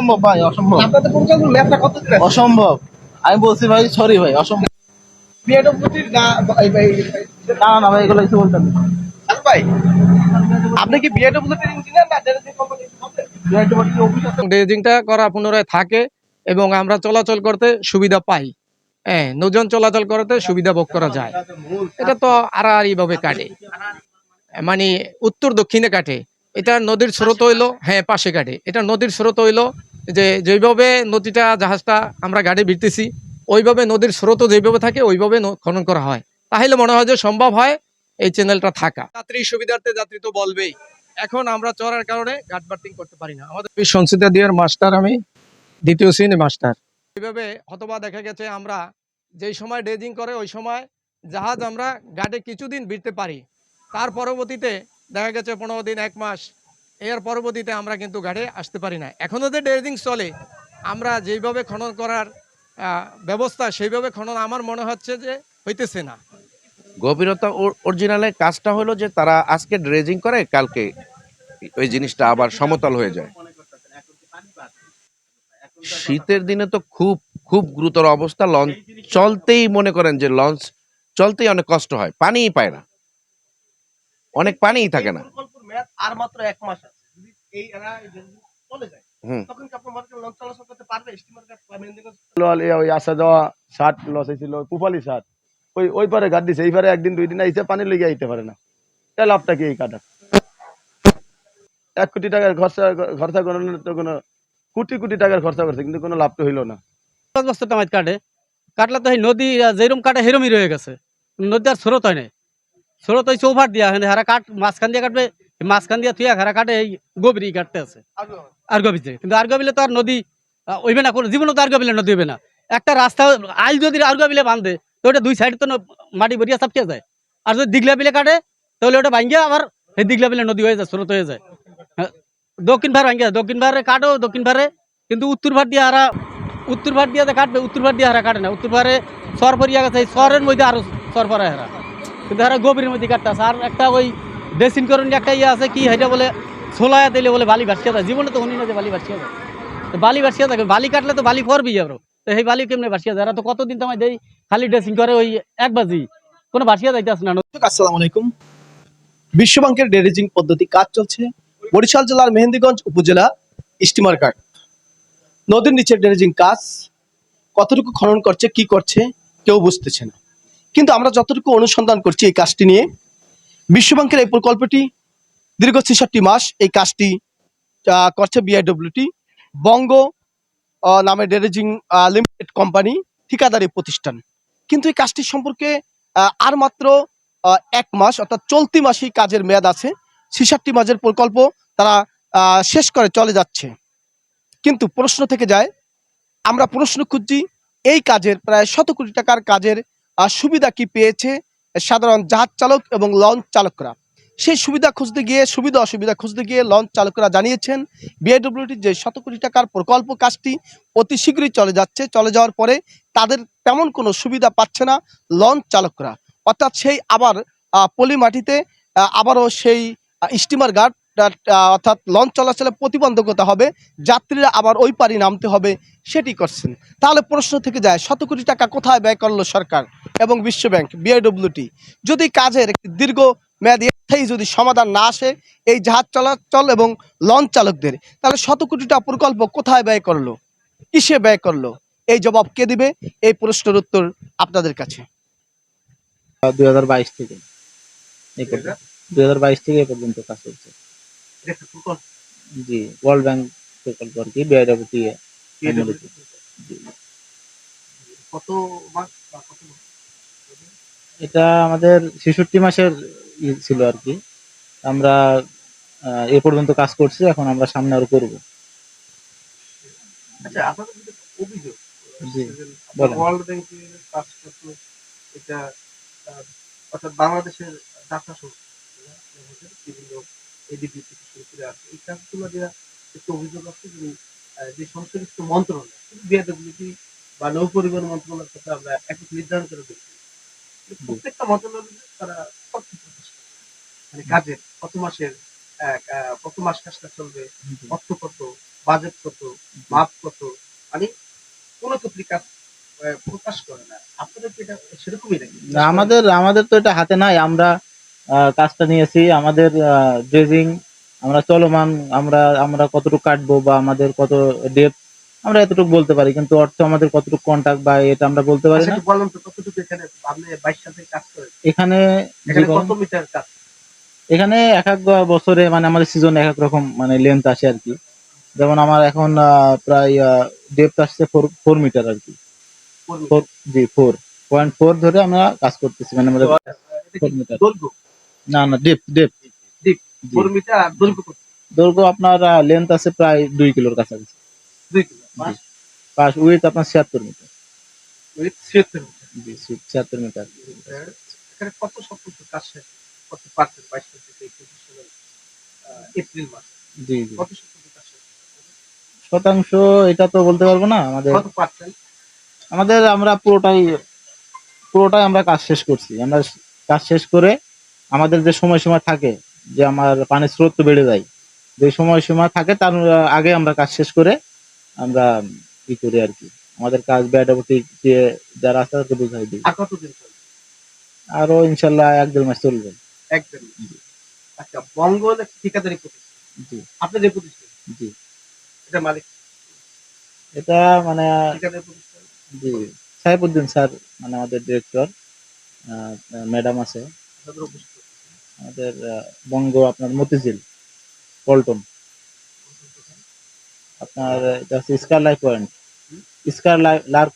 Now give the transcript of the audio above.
অসম্ভব ভাই অসম্ভব। আপনাদের কত অসম্ভব। আমি বলছি ভাই সরি ভাই অসম্ভব। বিএডব্লিউটির না এই- এই- এই- না না ভাই এগুলো কিছু বলতেন। ভাই আপনি কি বিএডব্লিউটির ইঞ্জিনিয়ার না ডেলিভারি কোম্পানি অফিস আছে। ড্রেজিংটা করা পুনরায় থাকে এবং আমরা চলাচল করতে সুবিধা পাই। হ্যাঁ নৌযান চলাচল করতে সুবিধা ভোগ করা যায়। এটা তো আড়াআড়ি ভাবে কাটে। মানে উত্তর দক্ষিণে কাটে। এটা নদীর স্রোত হইল হ্যাঁ পাশে কাটে। এটা নদীর স্রোত হইল যে যেভাবে নদীটা জাহাজটা আমরা গাড়ি ভিড়তেছি ওইভাবে নদীর স্রোত যেভাবে থাকে ওইভাবে খনন করা হয়। তাহলে মনে হয় যে সম্ভব হয় এই চ্যানেলটা থাকা। যাত্রী সুবিধার্থে যাত্রী তো বলবেই। এখন আমরা চড়ার কারণে ঘাট বার্টিং করতে পারি না। আমাদের সংসদে দিয়ার মাস্টার আমি দ্বিতীয় শ্রেণি মাস্টার। এইভাবে হতবা দেখা গেছে আমরা যেই সময় ড্রেজিং করে ওই সময় জাহাজ আমরা ঘাটে কিছুদিন ভিড়তে পারি। তার পরবর্তীতে দেখা গেছে পনেরো দিন এক মাস এর পরবর্তীতে আমরা কিন্তু ঘাটে আসতে পারি না এখনও যে ড্রেজিং চলে আমরা যেইভাবে খনন করার ব্যবস্থা সেইভাবে খনন আমার মনে হচ্ছে যে হইতেছে না। গভীরতা অরিজিনালে কাজটা হলো যে তারা আজকে ড্রেজিং করে কালকে ওই জিনিসটা আবার সমতল হয়ে যায়। শীতের দিনে তো খুব খুব গুরুতর অবস্থা লঞ্চ চলতেই মনে করেন যে লঞ্চ চলতেই অনেক কষ্ট হয় পানিই পায় না। অনেক পানিই থাকে না। আর মাত্র এক মাস এই এরা চলে যায়। হুম। তখন কি আপনার মার্কেট লঞ্চ চলাচল করতে পারবে স্টিমার ঘাট বা মেহেন্দিগঞ্জ লল ওই আসা যাওয়া শার্ট লস হয়েছিল কুপালি শার্ট ওই ওই পারে গাড়ি দিছে এই পারে একদিন দুই দিন আইসে পানি লেগে আইতে পারে না। এ লাভটা কি এই কাটা? এক কোটি টাকার খরচা খরচা করানোর তো কোনো কোটি কোটি টাকার খরচা করছে কিন্তু কোনো লাভ তো হইল না। পাঁচ কাটে। কাটলে তো এই নদী যেরকম কাটে সেরমই রয়ে গেছে। নদী আর স্রোত হয় নাই। স্রোত ওই চৌভাট দিয়া হারা কাট, মাঝখান দিয়ে কাটবে মাঝখান দিয়ে তুই হারা কাটে, এই গভীরই কাটতে আছে। আর গভীর কিন্তু আর গভীরে তো আর নদী হইবে না কোনো জীবনও তো আর গভীরে নদী হইবে না। একটা রাস্তা, আইল যদি আর গভীরে বাঁধে, তো ওটা দুই সাইডে তো মাটি ভরিয়া সাপকে যায়। আর যদি দিগলা বিলে কাটে, তাহলে ওটা ভাঙ্গিয়া আবার সেই দিগলা বিলে নদী হয়ে যায়, স্রোত হয়ে যায়। দক্ষিণ ভার ভাঙ্গিয়া, দক্ষিণ ভারে কাটো, দক্ষিণ ভারে, কিন্তু উত্তর ভার দিয়ে হারা, উত্তর ভার দিয়ে কাটবে, উত্তর ভার দিয়ে হারা কাটে না। উত্তর ভারে সর পরিয়া গেছে, এই সরের মধ্যে আরও সর হারা। কিন্তু হারা গভীরের মধ্যে কাটতে আছে। আর একটা ওই ড্রেসিং করুন একটা ইয়ে আছে কি এটা বলে ছোলায়া দিলে বলে বালি ভাসিয়া যায় জীবনে তো শুনি না যে বালি ভাসিয়া যায় তো বালি ভাসিয়া থাকে বালি কাটলে তো বালি পরবি আরও। তো সেই বালি কেমনে ভাসিয়া যায় এরা তো কতদিন তোমায় দেই খালি ড্রেসিং করে ওই এক বাজি। কোনো ভাসিয়া যাইতে আসে না? আসসালামু আলাইকুম। বিশ্বব্যাংকের ড্রেজিং পদ্ধতি কাজ চলছে। বরিশাল জেলার মেহেন্দিগঞ্জ উপজেলা স্টিমার ঘাট নদীর নিচে ড্রেজিং কাজ কতটুকু খনন করছে, কি করছে, কেউ বুঝতেছে না। কিন্তু আমরা যতটুকু অনুসন্ধান করছি এই কাজটি নিয়ে, বিশ্বব্যাংকের এই প্রকল্পটি দীর্ঘ ছেষট্টি মাস এই কাজটি করছে বিআইডব্লিউটি বঙ্গ নামে ড্রেজিং লিমিটেড কোম্পানি ঠিকাদারি প্রতিষ্ঠান। কিন্তু এই কাজটি সম্পর্কে আর মাত্র এক মাস অর্থাৎ চলতি মাসেই কাজের মেয়াদ আছে। ছিষট্টি মাসের প্রকল্প তারা শেষ করে চলে যাচ্ছে। কিন্তু প্রশ্ন থেকে যায়, আমরা প্রশ্ন খুঁজছি, এই কাজের প্রায় শত কোটি টাকার কাজের সুবিধা কি পেয়েছে? সাধারণ জাহাজ চালক এবং লঞ্চ চালকরা। সেই সুবিধা খুঁজতে গিয়ে, সুবিধা অসুবিধা খুঁজতে গিয়ে লঞ্চ চালকরা জানিয়েছেন বিআইডব্লিউটির যে শত কোটি টাকার প্রকল্প কাজটি অতি শীঘ্রই চলে যাচ্ছে। চলে যাওয়ার পরে তাদের তেমন কোনো সুবিধা পাচ্ছে না লঞ্চ চালকরা। অর্থাৎ সেই আবার পলি মাটিতে আবারও সেই স্টিমার গার্ড অর্থাৎ লঞ্চ চলাচলে প্রতিবন্ধকতা হবে। যাত্রীরা আবার ওই পারি নামতে হবে, সেটি করছেন। তাহলে প্রশ্ন থেকে যায়, শত কোটি টাকা কোথায় ব্যয় করল সরকার? এবং বিশ্বব্যাংক বিআইডব্লিউটি যদি কাজের একটি দীর্ঘ মেয়াদী স্থায়ী যদি সমাধান না আসে এই জাহাজ চলাচল এবং লঞ্চ চালকদের তাহলে শত কোটি টাকা প্রকল্প কোথায় ব্যয় করল? কিসে ব্যয় করল? এই জবাব কে দিবে? এই প্রশ্নের উত্তর আপনাদের কাছে। দুই হাজার বাইশ থেকে। দুই হাজার বাইশ থেকে এই পর্যন্ত কাজ চলছে। জি ওয়ার্ল্ড ব্যাংক প্রকল্প আর কি বিআইডব্লিউটি কত মাস কত? এটা আমাদের ছেষট্টি মাসের ছিল আর কি। আমরা এ পর্যন্ত কাজ করছি এখন আমরা সামনে আরও করব। আচ্ছা আপনাদের অভিযোগ জি, ওয়ার্ল্ড ব্যাংকে কাজ করতো এটা অর্থাৎ বাংলাদেশের ডাটা বিভিন্ন এডিবি থেকে শুরু করে আছে এই কাজগুলো দেওয়া একটু অভিযোগ আছে যে যে সংশ্লিষ্ট মন্ত্রণালয় বা নৌ পরিবহন মন্ত্রণালয়ের সাথে আমরা একক নির্ধারণ করে দেখছি। প্রত্যেকটা মন্ত্রণালয় তারা। মানে কাজের কত মাসের কত মাস কাজটা চলবে অর্থ কত বাজেট কত মাপ কত মানে কোনো ক্ষেত্রে কাজ প্রকাশ করে না। আপনাদের এটা সেরকমই নাকি? না, আমাদের আমাদের তো এটা হাতে নাই। আমরা কাজটা নিয়েছি। আমাদের ড্রেজিং আমরা চলমান আমরা আমরা কতটুকু কাটবো বা আমাদের কত ডেপ আমরা এতটুকু বলতে পারি কিন্তু অর্থ আমাদের কতটুকু কন্টাক্ট বা এটা আমরা বলতে পারি আচ্ছা, না। বললাম তো কতটুকু এখানে আপনি বাইশ সাল থেকে কাজ করেন? এখানে এখানে কত মিটার কাজ? এখানে এক এক বছরে মানে আমাদের সিজনে এক এক রকম মানে লেন্থ আসে আর কি। যেমন আমার এখন প্রায় ডেপথ আসছে ফোর মিটার আর কি। জি ফোর পয়েন্ট ফোর ধরে আমরা কাজ করতেছি মানে আমাদের ফোর মিটার না না ডেপ ডেপ দৈর্ঘ্য আপনার লেন্থ আছে প্রায় দুই কিলোর কাছাকাছি। দুই কিলো। উইথ আপনার ছিয়াত্তর মিটার ছিয়াত্তর মিটার জি ছিয়াত্তর মিটার এখানে কত শতাংশ কাজ কত পার্সেন্ট বাইশ থেকে একুশ সালের এপ্রিল মাস। জি জি। কত শতাংশ কাজ শতাংশ এটা তো বলতে পারব না আমাদের কত পার্সেন্ট আমাদের আমরা পুরোটাই পুরোটাই আমরা কাজ শেষ করছি। আমরা কাজ শেষ করে আমাদের যে সময়সীমা থাকে যে আমার পানির স্রোত তো বেড়ে যায় যে সময়সীমা থাকে তার আগে আমরা কাজ শেষ করে আমরা কি করি আর কি? আমাদের কাজ ব্যাডাবটি যে যারা আছে তাদেরকে বুঝাই দিই। আর কতদিন চলবে? আরও ইনশাল্লাহ এক দেড় মাস চলবে। একদম আচ্ছা বঙ্গ ঠিকাদারি প্রতিষ্ঠান। জি। আপনি যে প্রতিষ্ঠান? জি। এটা মালিক? এটা মানে ঠিকাদারি প্রতিষ্ঠান? জি সাহেবুদ্দিন স্যার মানে আমাদের ডিরেক্টর ম্যাডাম আছে। আপনাদের? আমাদের বঙ্গ আপনার মতিঝিল পল্টন। আপনার এটা হচ্ছে scar life point scar lark